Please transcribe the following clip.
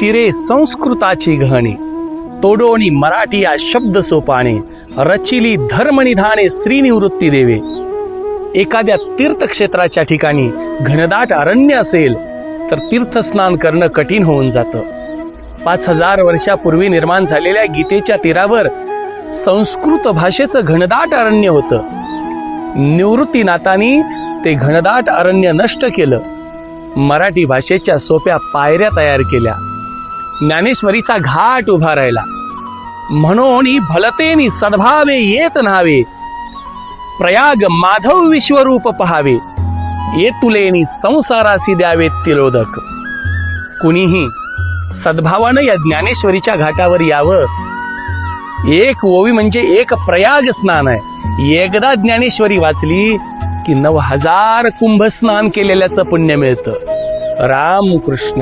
तिरे संस्कृताची घहणी. तोडोणी मराठी या शब्द सोपाने रचिली धर्मनिधाने श्रीनिवृत्ती देवे. एखाद्या तीर्थक्षेत्राच्या ठिकाणी घनदाट अरण्य असेल तर तीर्थस्नान करणं कठीण होऊन जातं. पाच हजार वर्षापूर्वी निर्माण झालेल्या गीतेच्या तीरावर संस्कृत भाषेचं घनदाट अरण्य होतं. निवृत्तीनाथांनी ते घनदाट अरण्य नष्ट केलं. मराठी भाषेच्या सोप्या पायऱ्या तयार केल्या. ज्ञानेश्वरीचा घाट उभा राहिला. म्हणून भलतेनी सद्भावे येत न्हावे. प्रयाग माधव विश्वरूप पहावे. येतुलेनी संसारासी द्यावे तिलोदक कुणीही सद्भावानं या ज्ञानेश्वरीच्या घाटावर यावं. एक ओवी म्हणजे एक प्रयाग स्नान आहे. एकदा ज्ञानेश्वरी वाचली की नऊ हजार कुंभ स्नान केलेल्याचं पुण्य मिळतं. राम कृष्ण